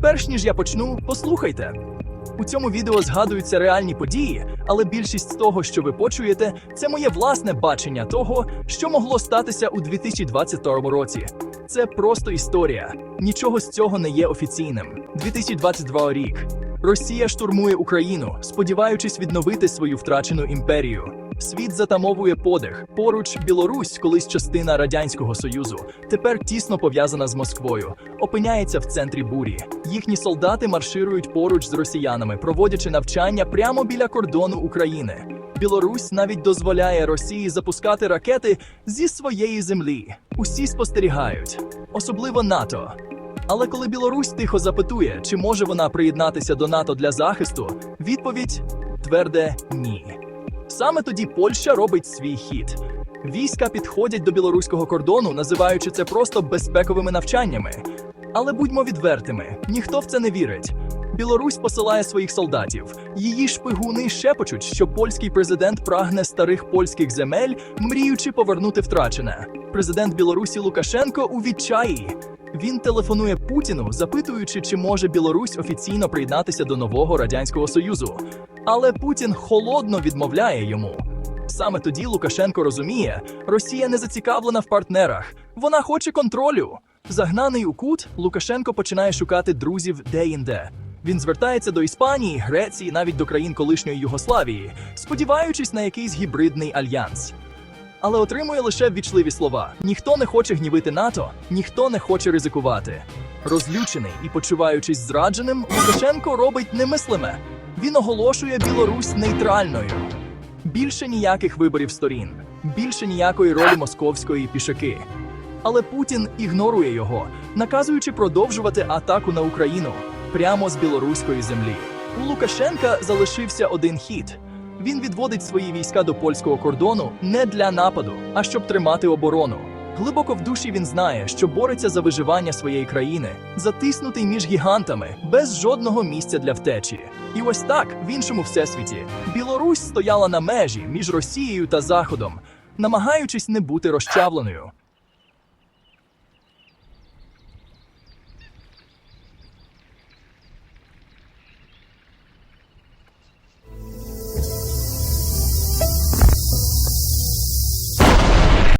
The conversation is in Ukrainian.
перш ніж я почну, послухайте. У цьому відео згадуються реальні події, але більшість з того, що ви почуєте, це моє власне бачення того, що могло статися у 2022 році. Це просто історія. Нічого з цього не є офіційним. 2022 рік. Росія штурмує Україну, сподіваючись відновити свою втрачену імперію. Світ затамовує подих. Поруч Білорусь, колись частина радянського союзу, тепер тісно пов'язана з Москвою, опиняється в центрі бурі. Їхні солдати марширують поруч з росіянами, проводячи навчання прямо біля кордону України. Білорусь навіть дозволяє Росії запускати ракети зі своєї землі. Усі спостерігають, особливо НАТО. Але коли Білорусь тихо запитує, чи може вона приєднатися до НАТО для захисту, відповідь тверде ні. Саме тоді Польща робить свій хід. Війська підходять до білоруського кордону, називаючи це просто безпековими навчаннями. Але будьмо відвертими, ніхто в це не вірить. Білорусь посилає своїх солдатів. Її шпигуни шепочуть, що польський президент прагне старих польських земель, мріючи повернути втрачене. Президент Білорусі Лукашенко у відчаї. Він телефонує Путіну, запитуючи, чи може Білорусь офіційно приєднатися до нового радянського союзу. Але Путін холодно відмовляє йому. Саме тоді Лукашенко розуміє, Росія не зацікавлена в партнерах, вона хоче контролю. Загнаний у кут, Лукашенко починає шукати друзів де-інде. Він звертається до Іспанії, Греції, навіть до країн колишньої Югославії, сподіваючись на якийсь гібридний альянс. Але отримує лише ввічливі слова: ніхто не хоче гнівити НАТО, ніхто не хоче ризикувати. Розлючений і почуваючись зрадженим, Лукашенко робить немислиме. Він оголошує Білорусь нейтральною. Більше ніяких виборів сторін, більше ніякої ролі московської пішаки. Але Путін ігнорує його, наказуючи продовжувати атаку на Україну прямо з білоруської землі. У Лукашенка залишився один хід. Він відводить свої війська до польського кордону не для нападу, а щоб тримати оборону. Глибоко в душі він знає, що бореться за виживання своєї країни, затиснутий між гігантами, без жодного місця для втечі. І ось так, в іншому всесвіті, Білорусь стояла на межі між Росією та Заходом, намагаючись не бути розчавленою.